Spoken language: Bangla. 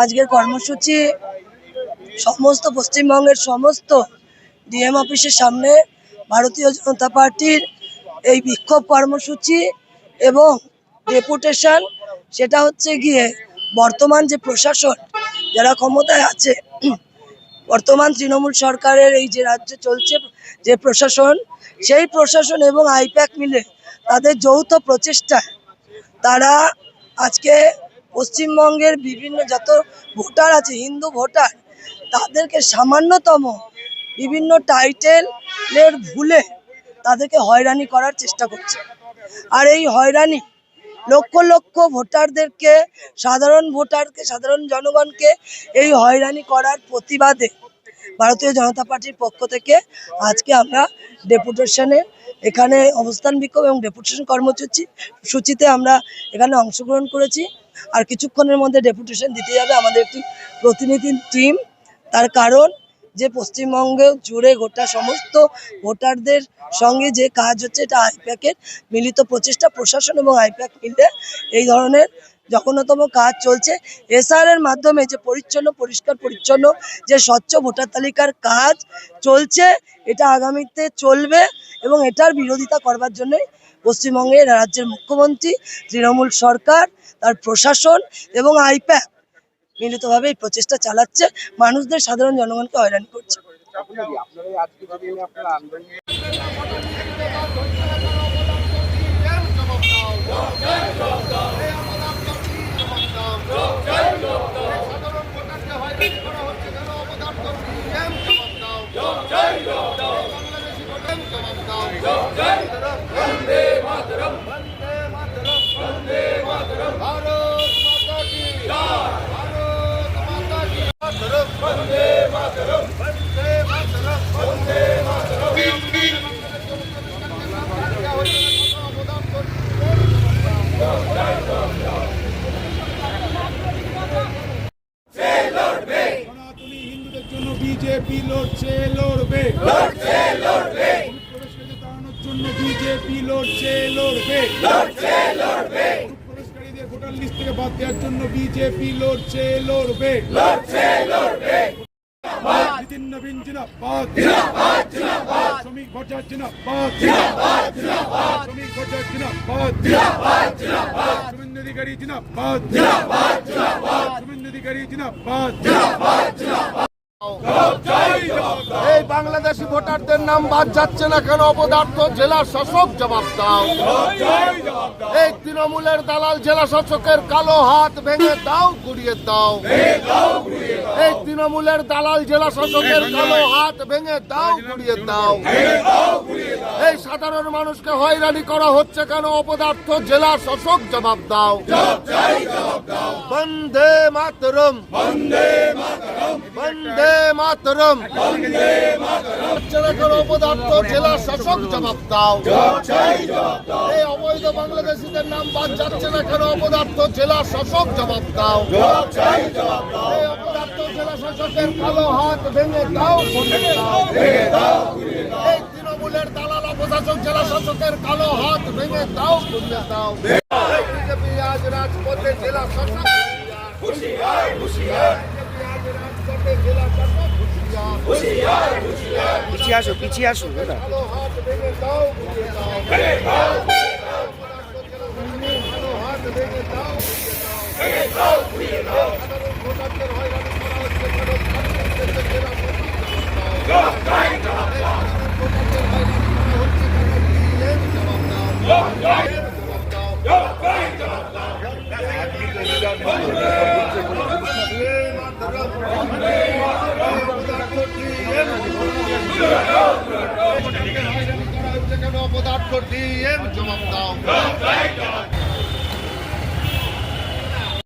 আজকের কর্মসূচি সমস্ত পশ্চিমবঙ্গের সমস্ত ডিএম অফিসের সামনে ভারতীয় জনতা পার্টির এই বিক্ষোভ কর্মসূচি এবং ডেপুটেশন, সেটা হচ্ছে গিয়ে বর্তমান যে প্রশাসন, যারা ক্ষমতায় আছে, বর্তমান তৃণমূল সরকারের এই যে রাজ্যে চলছে, যে প্রশাসন, সেই প্রশাসন এবং আইপ্যাক মিলে তাদের যৌথ প্রচেষ্টায় তারা আজকে পশ্চিমবঙ্গের বিভিন্ন যত ভোটার আছে, হিন্দু ভোটার, তাদেরকে সামান্যতম বিভিন্ন টাইটেলের ভুলে তাদেরকে হয়রানি করার চেষ্টা করছে। আর এই হয়রানি লক্ষ লক্ষ ভোটারদেরকে, সাধারণ ভোটারকে, সাধারণ জনগণকে এই হয়রানি করার প্রতিবাদে ভারতীয় জনতা পার্টির পক্ষ থেকে আজকে আমরা ডেপুটেশনে এখানে অবস্থান বিক্ষোভ এবং ডেপুটেশন কর্মসূচি সূচিতে আমরা এখানে অংশগ্রহণ করেছি। আর কিছুক্ষণের মধ্যে ডেপুটেশন দিতে যাবে আমাদের একটি প্রতিনিধি টিম। তার কারণ যে পশ্চিমবঙ্গে জুড়ে গোটা সমস্ত ভোটারদের সঙ্গে যে কাজ হচ্ছে, এটা আইপ্যাকের মিলিত প্রচেষ্টা প্রশাসন এবং আইপ্যাক মিলে এই ধরনের জঘন্যতম কাজ চলছে। এসআর এর মাধ্যমে যে পরিচ্ছন্ন, পরিষ্কার, পরিচ্ছন্ন যে স্বচ্ছ ভোটার তালিকার কাজ চলছে, এটা আগামীতে চলবে এবং এটার বিরোধিতা করবার জন্যই পশ্চিমবঙ্গের রাজ্যের মুখ্যমন্ত্রী তৃণমূল সরকার, তার প্রশাসন এবং আইপ্যাক মিলিতভাবে এই প্রচেষ্টা চালাচ্ছে। মানুষদের সাধারণ জনগণকে হয়রানি করছে। বিজেপি লড়ছে লড়বে। লড়ছে লড়বে। অনুপ্রবেশকারীদের তাড়ানোর জন্য বিজেপি লড়ছে লড়বে। লড়ছে লড়বে। অনুপ্রবেশকারীদের ভোটার লিস্ট থেকে বাদ দেওয়ার জন্য বিজেপি লড়ছে লড়বে। লড়ছে লড়বে। নিতিন নবীন জিনাবাদ জিনাবাদ জিনাবাদ শ্রমিক ভট্টাচার্য জিনাবাদ জিনাবাদ জিনাবাদ শ্রমিক ভট্টাচার্য জিনাবাদ জিনাবাদ জিনাবাদ শুভেন্দু অধিকারী জিনাবাদ জিনাবাদ জিনাবাদ শুভেন্দু অধিকারী জিনাবাদ এই বাংলাদেশি ভোটারদের নাম বাদ যাচ্ছে না কেন? অপদার্থ জেলা শাসক জবাব দাও। এই তৃণমূলের দালাল জেলা শাসকের কালো হাত ভেঙে দাও, গুড়িয়ে দাও। এই তৃণমূলের দালাল জেলা শাসকের কালো হাত ভেঙে দাও, গুড়িয়ে দাও। এই সাধারণ মানুষকে হয়রানি করা হচ্ছে কেন? অপদার্থ জেলা শাসক জবাব দাও। বন্দে মাতরম। বন্দে মাতরম হচ্ছে না কেন অপদার্থ জেলা শাসক জবাব দাও। এই অবৈধ বাংলাদেশিদের নাম বাদ যাচ্ছে না কেন? অপদার্থ জেলা শাসক জবাব দাও। এই অপদার্থ জেলা শাসকের কালো হাত ভেঙে দাও দাও। এই তৃণমূলের দালাল অপশাসক জেলা শাসকের কালো হাত ভেঙে দাও গুড়িয়ে দাও। বিজেপি আজ রাজপথে জেলা শাসক। হুঁশিয়ার হুঁশিয়ার বিজেপি আজ হচ্ছে কেন ছাত্রীদের জেলা শাসক জবাব অপদার্থ দিয়ে জবাব দাও